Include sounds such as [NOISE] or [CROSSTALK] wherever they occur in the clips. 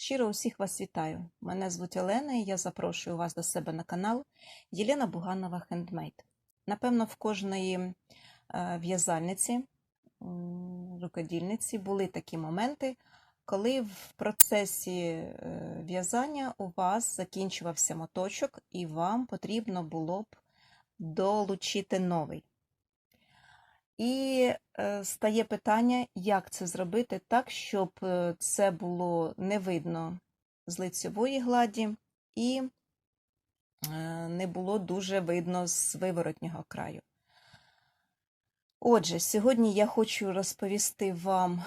Щиро усіх вас вітаю. Мене звуть Олена і я запрошую вас до себе на канал Єлена Буганова Хендмейд. Напевно, в кожної е, в'язальниці, рукодільниці були такі моменти, коли в процесі е, в'язання у вас закінчувався моточок і вам потрібно було б долучити новий. І е, стає питання, як це зробити так, щоб е, це було не видно з лицьової гладі і е, не було дуже видно з виворотнього краю. Отже, сьогодні я хочу розповісти вам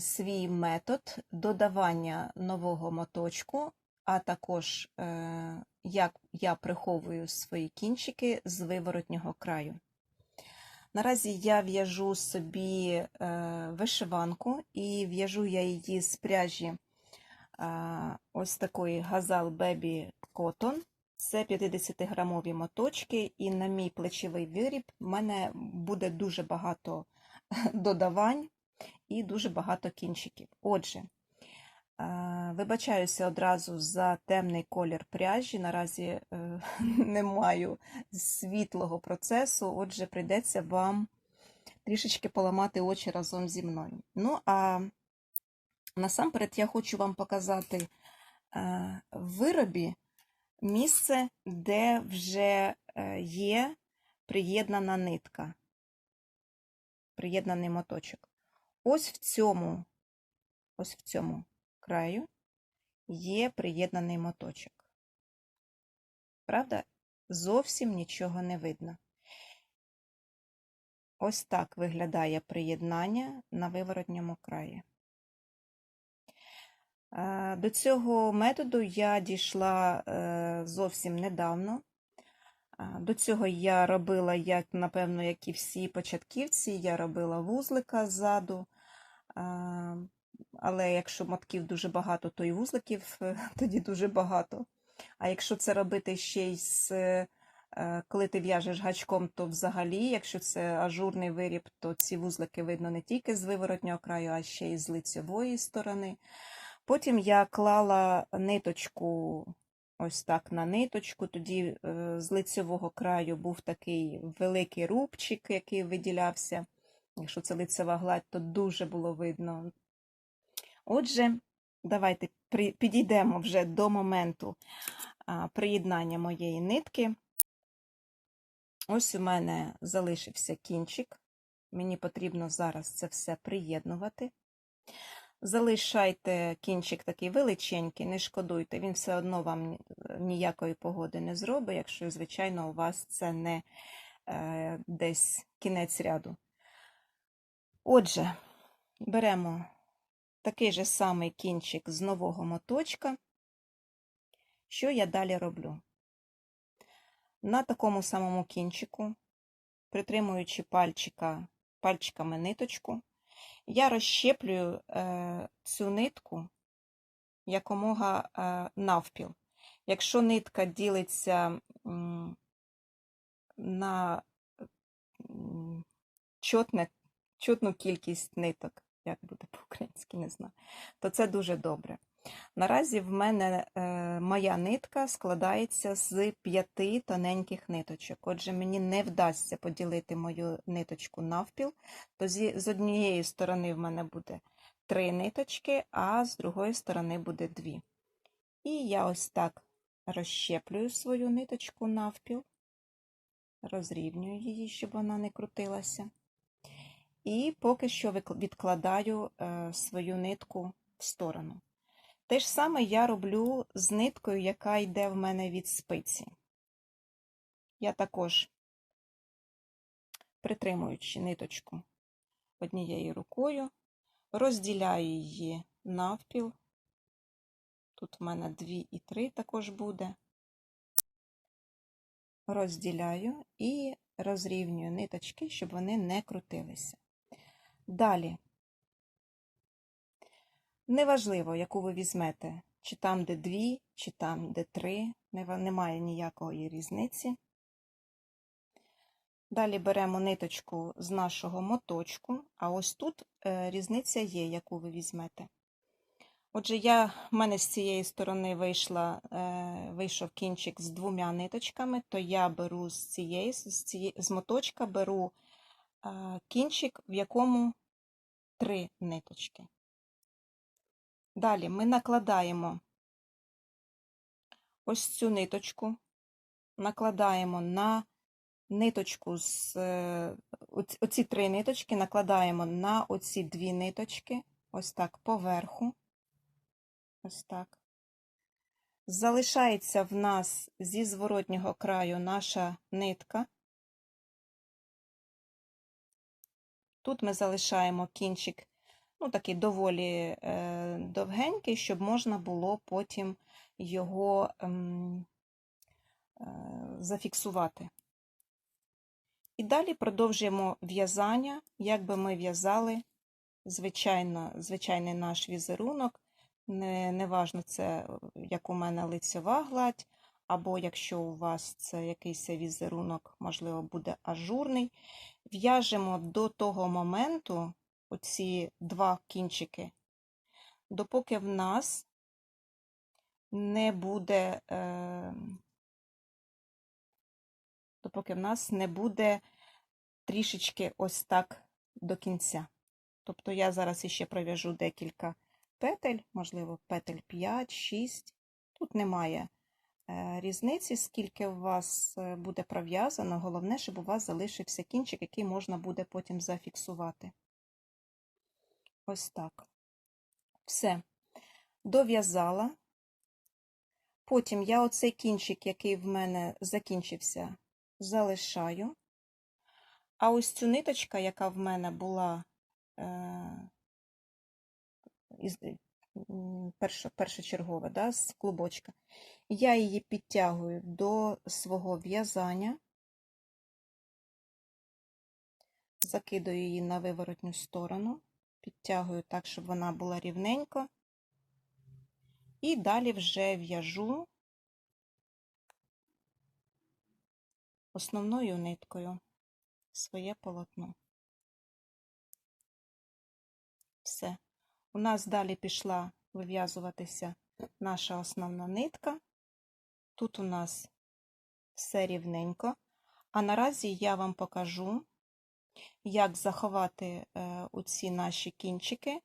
свій метод додавання нового моточку, а також як я приховую свої кінчики з виворотнього краю. Наразі я в'яжу собі е, вишиванку і в'яжу я її з пряжі е, ось такої Gazal Baby Cotton. Це 50-грамові моточки, і на мій плечовий виріб в мене буде дуже багато додавань і дуже багато кінчиків. Отже, е, вибачаюся одразу за темний колір пряжі. Наразі е, [LAUGHS] не маю світлого процесу, отже, прийдеться вам трішечки поламати очі разом зі мною. Ну, а насамперед я хочу вам показати е, в виробі місце, де вже е, є приєднана нитка, приєднаний моточок. Ось в цьому, ось в цьому краю є приєднаний моточок. Правда, зовсім нічого не видно. Ось так виглядає приєднання на виворотньому краї. Е, До цього методу я дійшла е, зовсім недавно. Е, До цього я робила, як, напевно, як і всі початківці, я робила вузлика ззаду. Е, Але якщо мотків дуже багато, то і вузликів е, [LAUGHS] тоді дуже багато. А якщо це робити ще й з, е, коли ти в'яжеш гачком, то взагалі, якщо це ажурний виріб, то ці вузлики видно не тільки з виворотнього краю, а ще й з лицевої сторони. Потім я клала ниточку ось так на ниточку, тоді е, з лицевого краю був такий великий рубчик, який виділявся. Якщо це лицева гладь, то дуже було видно. Отже, давайте підійдемо вже до моменту приєднання моєї нитки. Ось у мене залишився кінчик. Мені потрібно зараз це все приєднувати. Залишайте кінчик такий величенький, не шкодуйте, він все одно вам ніякої погоди не зробить, якщо, звичайно, у вас це не е, десь кінець ряду. Отже, беремо такий же самий кінчик з нового моточка. Що я далі роблю? На такому самому кінчику, притримуючи пальчика, пальчиками ниточку, я розщеплюю е, цю нитку якомога е, навпіл. Якщо нитка ділиться на м, чотне, чотну кількість ниток, як буде по-українськи, не знаю, то це дуже добре. Наразі в мене е, моя нитка складається з п'яти тоненьких ниточок. Отже, мені не вдасться поділити мою ниточку навпіл, то зі, з однієї сторони в мене буде три ниточки, а з другої сторони буде дві. І я ось так розщеплюю свою ниточку навпіл, розрівнюю її, щоб вона не крутилася. І поки що відкладаю е, свою нитку в сторону. Те ж саме я роблю з ниткою, яка йде в мене від спиці. Я також, притримуючи ниточку однією рукою, розділяю її навпіл. Тут в мене дві і три також буде. Розділяю і розрівнюю ниточки, щоб вони не крутилися. Далі Неважливо, яку ви візьмете, чи там, де дві, чи там, де три, немає ніякої різниці. Далі беремо ниточку з нашого моточку, а ось тут е, різниця є, яку ви візьмете. Отже, я, в мене з цієї сторони вийшла, е, вийшов кінчик з двома ниточками, то я беру з цієї, з, цієї, з моточка беру кінчик, в якому три ниточки. Далі ми накладаємо ось цю ниточку, накладаємо на ниточку з е, оці, оці три ниточки, накладаємо на оці дві ниточки, ось так поверху. Ось так. Залишається в нас зі зворотнього краю наша нитка. Тут ми залишаємо кінчик, ну, такий доволі е, довгенький, щоб можна було потім його ем, е, зафіксувати. І далі продовжуємо в'язання, як би ми в'язали звичайно, звичайний наш візерунок. Не, не це як у мене лицьова гладь, або якщо у вас це якийсь візерунок, можливо, буде ажурний. В'яжемо до того моменту оці два кінчики, допоки в нас не буде, е, допоки в нас не буде трішечки ось так до кінця. Тобто я зараз іще пров'яжу декілька петель, можливо, петель 5, 6. Тут немає різниці, скільки у вас е, буде пров'язано. Головне, щоб у вас залишився кінчик, який можна буде потім зафіксувати. Ось так. Все. Дов'язала. Потім я оцей кінчик, який в мене закінчився, залишаю. А ось цю ниточка, яка в мене була е, першочергова, да, з клубочка, я її підтягую до свого в'язання, закидаю її на виворотню сторону, підтягую так, щоб вона була рівненько, і далі вже в'яжу основною ниткою своє полотно. Все. У нас далі пішла вив'язуватися наша основна нитка. Тут у нас все рівненько. А наразі я вам покажу, як заховати оці е, наші кінчики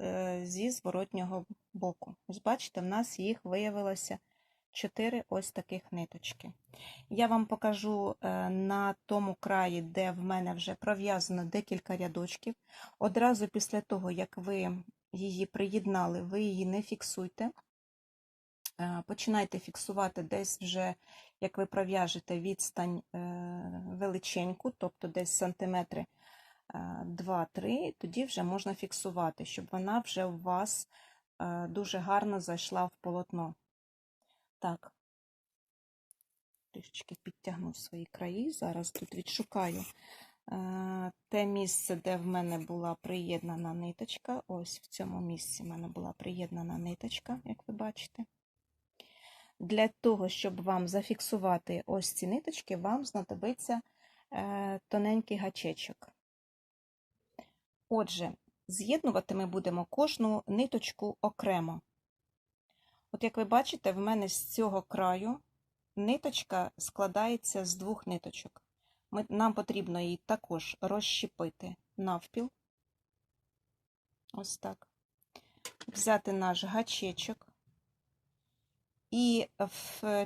е, зі зворотнього боку. Ось бачите, в нас їх виявилося 4 ось таких ниточки. Я вам покажу е, на тому краї, де в мене вже пров'язано декілька рядочків. Одразу після того, як ви її приєднали, ви її не фіксуйте. Е, починайте фіксувати десь вже, як ви пров'яжете відстань е, величеньку, тобто десь сантиметри 2-3, тоді вже можна фіксувати, щоб вона вже у вас дуже гарно зайшла в полотно. Так, трішечки підтягну свої краї. Зараз тут відшукаю е, те місце, де в мене була приєднана ниточка. Ось в цьому місці в мене була приєднана ниточка, як ви бачите. Для того, щоб вам зафіксувати ось ці ниточки, вам знадобиться е, тоненький гачечок. Отже, з'єднувати ми будемо кожну ниточку окремо. От як ви бачите, в мене з цього краю ниточка складається з двох ниточок. Ми, Нам потрібно її також розщепити навпіл. Ось так. Взяти наш гачечок і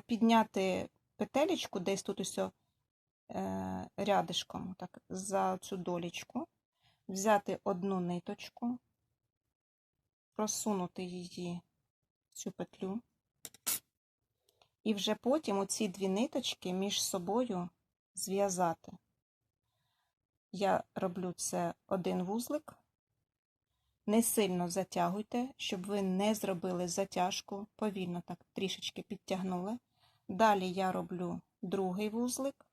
підняти петелечку десь тут ось е, рядишком, так, за цю долічку, взяти одну ниточку, просунути її цю петлю. І вже потім оці дві ниточки між собою зв'язати. Я роблю це один вузлик, не сильно затягуйте, щоб ви не зробили затяжку, повільно так трішечки підтягнули. Далі я роблю другий вузлик,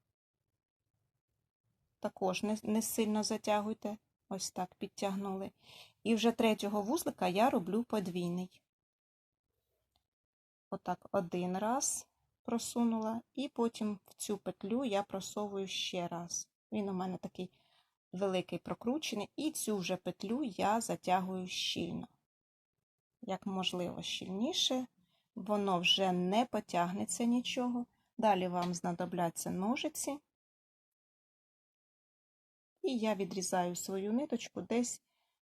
також не, не сильно затягуйте, ось так підтягнули. І вже третього вузлика я роблю подвійний. Отак один раз просунула, і потім в цю петлю я просовую ще раз. Він у мене такий великий прокручений, і цю вже петлю я затягую щільно. як можливо щільніше, воно вже не потягнеться нічого. Далі вам знадобляться ножиці. І я відрізаю свою ниточку десь,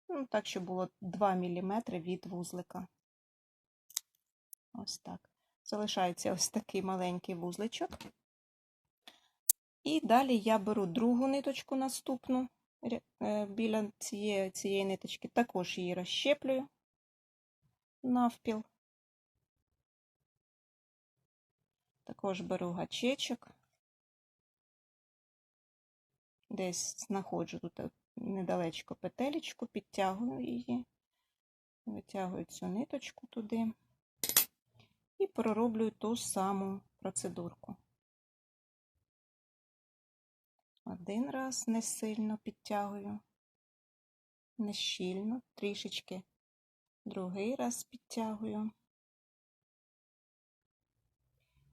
ну, так, щоб було 2 мм від вузлика. Ось так. Залишається ось такий маленький вузличок. І далі я беру другу ниточку наступну е, біля цієї, цієї ниточки, також її розщеплюю навпіл. Також беру гачечок, десь знаходжу тут недалечко петелечку, підтягую її, витягую цю ниточку туди і пророблю ту саму процедурку. Один раз не сильно підтягую, не щільно, трішечки, другий раз підтягую.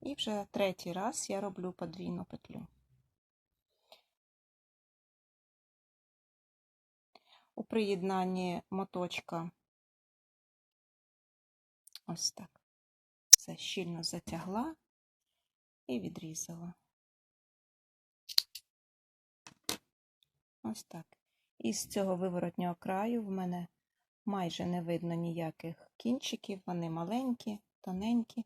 І вже третій раз я роблю подвійну петлю. У приєднанні моточка ось так. Все щільно затягла і відрізала. Ось так. І з цього виворотнього краю в мене майже не видно ніяких кінчиків, вони маленькі, тоненькі.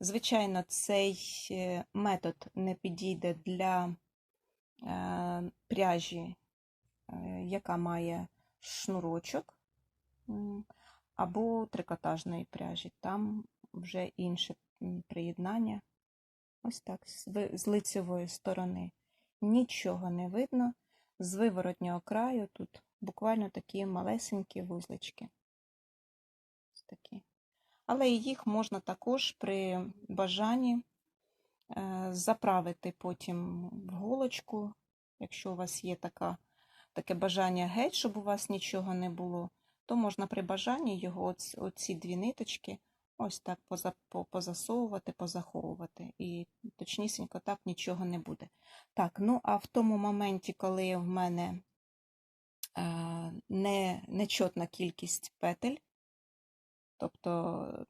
Звичайно, цей е, метод не підійде для е, пряжі, е, яка має шнурочок або трикотажної пряжі. Там вже інше приєднання. Ось так, з лицевої сторони нічого не видно. З виворотнього краю тут буквально такі малесенькі вузлички. Такі. Але їх можна також при бажанні е, заправити потім в голочку, якщо у вас є така, таке бажання геть, щоб у вас нічого не було, то можна при бажанні його оці дві ниточки ось так позасовувати, позаховувати. І точнісінько так нічого не буде. Так, ну а в тому моменті, коли в мене е, не, нечотна кількість петель, тобто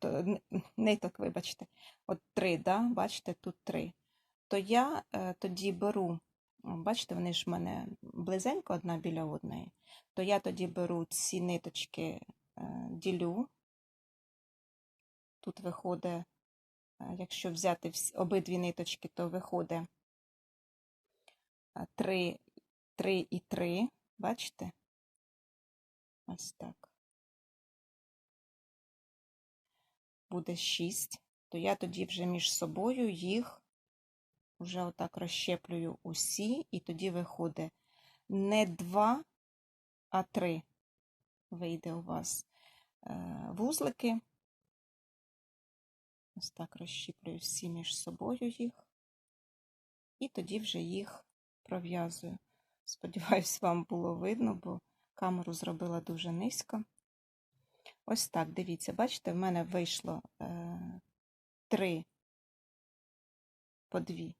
ниток, вибачте, от три, да, бачите, тут три, то я е, тоді беру, бачите, вони ж в мене близенько одна біля одної, то я тоді беру ці ниточки, е, ділю Тут виходить, е, якщо взяти обидві ниточки, то виходить 3, 3 і 3, бачите? Ось так. Буде 6, то я тоді вже між собою їх вже отак розщеплюю усі, і тоді виходить не 2, а 3 вийде у вас е, вузлики. Ось так розщіплюю всі між собою їх, і тоді вже їх пров'язую. Сподіваюсь, вам було видно, бо камеру зробила дуже низько. Ось так, дивіться, бачите, в мене вийшло е, три по дві.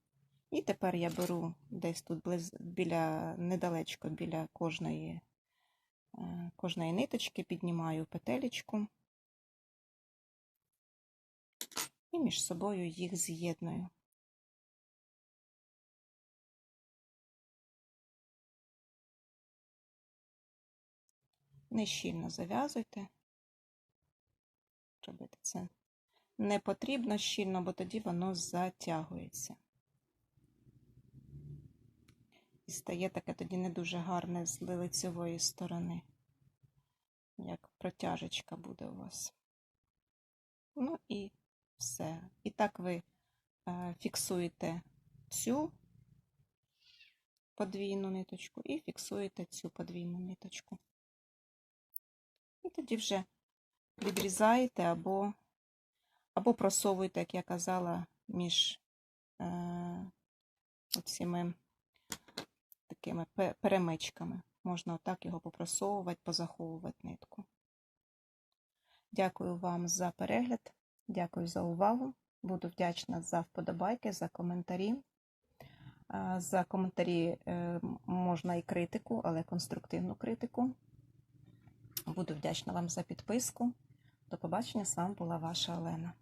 І тепер я беру десь тут близ, біля, недалечко біля кожної, е, кожної ниточки, піднімаю петелечку. І між собою їх з'єдную. Не щільно зав'язуйте, робити це не потрібно щільно, бо тоді воно затягується. І стає таке тоді не дуже гарне з лицевої сторони, як протяжечка буде у вас. Ну і все. І так ви е, фіксуєте цю подвійну ниточку і фіксуєте цю подвійну ниточку. І тоді вже відрізаєте або або просовуєте, як я казала, між е, оціми такими перемичками. Можна отак його попросовувати, позаховувати нитку. Дякую вам за перегляд. Дякую за увагу. Буду вдячна за вподобайки, за коментарі. За коментарі е, можна і критику, але конструктивну критику. Буду вдячна вам за підписку. До побачення, з вами була ваша Олена.